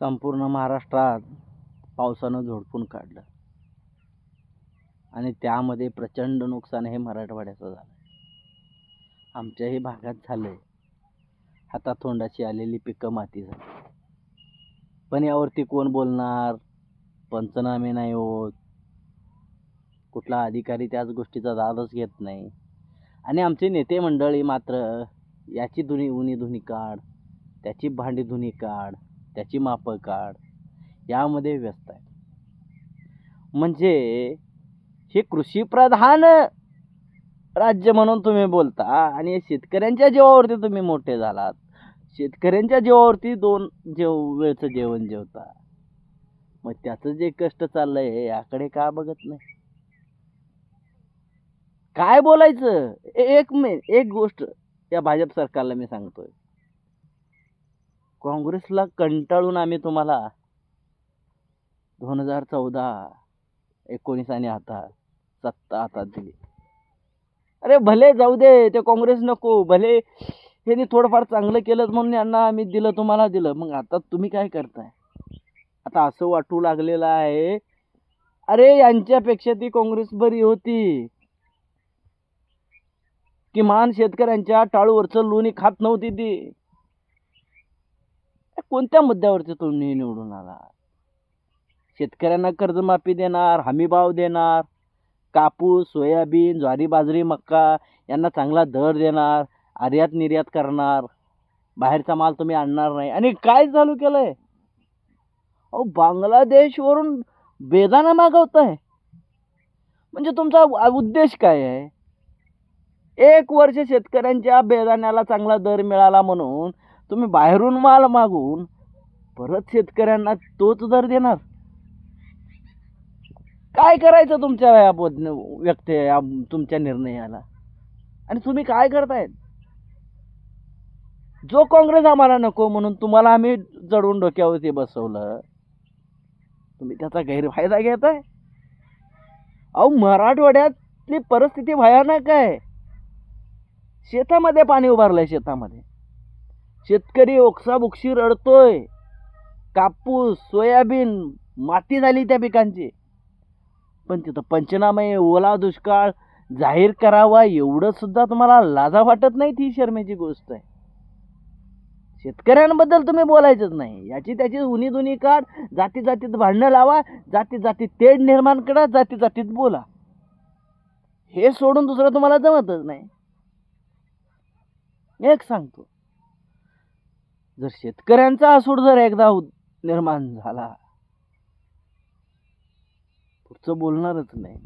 संपूर्ण महाराष्ट्रात पावसानं झोडपून काढलं. आणि त्यामध्ये प्रचंड नुकसान हे मराठवाड्याचं झालं. आमच्याही भागात झालं आहे हातातोंडाची आलेली पिकं माती झाली. पण यावरती कोण बोलणार? पंचनामे नाही होत. कुठला अधिकारी त्याच गोष्टीचा दादच घेत नाही. आणि आमचे नेते मंडळी मात्र याची धुनी उनी धुनी काढ त्याची भांडी धुनी काढ त्याची मापं काढ. यामध्ये व्यस्त आहे. म्हणजे हे कृषीप्रधान राज्य म्हणून तुम्ही बोलता आणि शेतकऱ्यांच्या जीवावरती तुम्ही मोठे झालात. शेतकऱ्यांच्या जीवावरती दोन जेव वेळचं जेवण जेवता. मग त्याचं जे कष्ट चाललंय याकडे का बघत नाही? काय बोलायचं? एक मे एक गोष्ट या भाजप सरकारला मी सांगतोय. काँग्रेसला कंटाळून आम्ही तुम्हाला दोन हजार चौदा एकोणीस आणि आता सत्ता हातात दिली. अरे भले जाऊ दे ते काँग्रेस नको भले यांनी थोडंफार चांगलं केलं म्हणून यांना आम्ही दिलं तुम्हाला दिलं. मग आता तुम्ही काय करताय? आता असं वाटू लागलेलं आहे. अरे यांच्यापेक्षा ती काँग्रेस बरी होती. किमान शेतकऱ्यांच्या टाळूवरचं लोणी खात नव्हती ती. कोणत्या मुद्द्यावरती तुम्ही निवडून आला? शेतकऱ्यांना कर्जमाफी देणार हमीभाव देणार कापूस सोयाबीन ज्वारी बाजरी मक्का यांना चांगला दर देणार आयात निर्यात करणार बाहेरचा माल तुम्ही आणणार नाही आणि काय चालू केलंय? अहो बांगलादेशवरून बेदाना मागवताय. म्हणजे तुमचा उद्देश काय आहे? एक वर्ष शेतकऱ्यांच्या बेदाण्याला चांगला दर मिळाला म्हणून तुम्ही बाहेरून माल मागून परत शेतकऱ्यांना तोच दर देणार? काय करायचं तुमच्या या बोध व्यक्त तुमच्या निर्णयाला? आणि तुम्ही काय करतायत जो काँग्रेस आम्हाला नको म्हणून तुम्हाला आम्ही जडून डोक्यावरती बसवलं तुम्ही त्याचा गैरफायदा घेताय? अहो मराठवाड्यातली परिस्थिती भयानक आहे. शेतामध्ये पाणी उभारलंय शेतामध्ये. शेतकरी ओक्साबुक्शी रडतोय. कापूस सोयाबीन माती झाली त्या पिकांची. पण तिथं पंचनामे ओला दुष्काळ जाहीर करावा एवढं सुद्धा तुम्हाला लाजा वाटत नाही ती शर्मेची गोष्ट आहे. शेतकऱ्यांबद्दल तुम्ही बोलायचंच नाही. याची त्याची उनी दुनी काढ जाती जातीत भांडणं लावा जाती जातीत तेढ निर्माण करा जाती जातीत बोला. हे सोडून दुसरं तुम्हाला जमतच नाही. एक सांगतो. जर शेतकऱ्यांचा असूड जर एकदा निर्माण झाला पुढचं बोलणारच नाही.